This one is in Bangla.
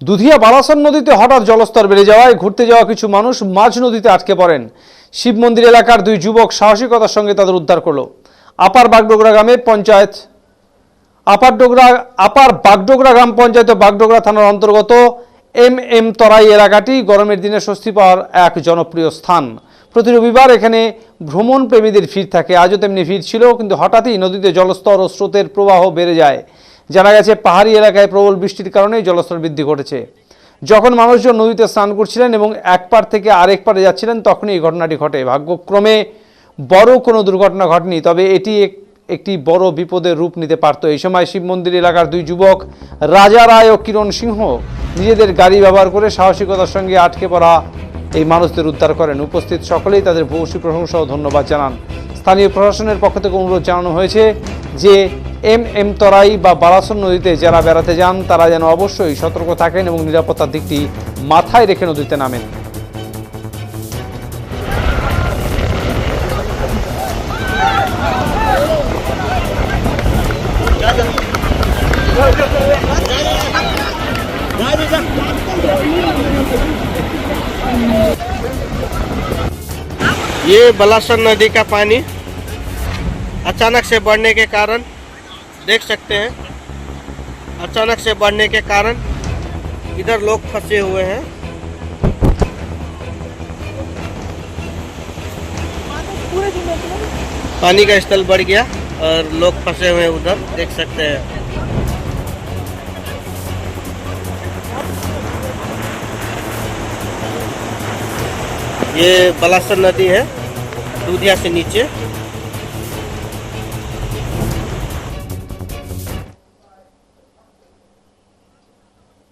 দুধিয়া বালাসন নদীতে হঠাৎ জলস্তর বেড়ে যাওয়ায় ঘুরতে যাওয়া কিছু মানুষ মাঝ নদীতে আটকে পড়েন। শিব মন্দির এলাকার দুই যুবক সাহসিকতার সঙ্গে তাদের উদ্ধার করল। আপার বাগডোগরা গ্রামে পঞ্চায়েত আপার ডোগরা, আপার বাগডোগরা গ্রাম পঞ্চায়েত বাগডোগরা থানার অন্তর্গত এম এম তরাই এলাকাটি গরমের দিনে স্বস্তি পাওয়ার এক জনপ্রিয় স্থান। প্রতি রবিবার এখানে ভ্রমণ প্রেমীদের ভিড় থাকে। আজও তেমনি ভিড় ছিল, কিন্তু হঠাৎই নদীতে জলস্তর ও স্রোতের প্রবাহ বেড়ে যায়। জানা গেছে, পাহাড়ি এলাকায় প্রবল বৃষ্টির কারণে জলস্তর বৃদ্ধি ঘটেছে। যখন মানুষজন নদীতে স্নান করছিলেন এবং এক পার থেকে আরেক পারে যাচ্ছিলেন, তখনই এই ঘটনাটি ঘটে। ভাগ্যক্রমে বড় কোনো দুর্ঘটনা ঘটেনি, তবে এটি এক- একটি বড় বিপদের রূপ নিতে পারত। এই সময় শিব মন্দির এলাকার দুই যুবক, রাজা রায় ও কিরণ সিংহ, নিজেদের গাড়ি ব্যবহার করে সাহসিকতার সঙ্গে আটকে পড়া এই মানুষদের উদ্ধার করেন। উপস্থিত সকলেই তাদের ভূয়সী প্রশংসা ও ধন্যবাদ জানান। স্থানীয় প্রশাসনের পক্ষ থেকে অনুরোধ জানানো হয়েছে যে এম এম তরাই বা বারাসন নদীতে যারা বেড়াতে যান তারা যেন অবশ্যই সতর্ক থাকেন এবং নিরাপত্তার দিকটি মাথায় রেখে নদীতে নামেন ये बलासन नदी का पानी अचानक से बढ़ने के कारण देख सकते हैं। अचानक से बढ़ने के कारण इधर लोग फंसे हुए हैं। पानी का स्थल बढ़ गया और लोग फंसे हुए उधर, देख सकते हैं। ये बलासर नदी है, दूधिया से नीचे।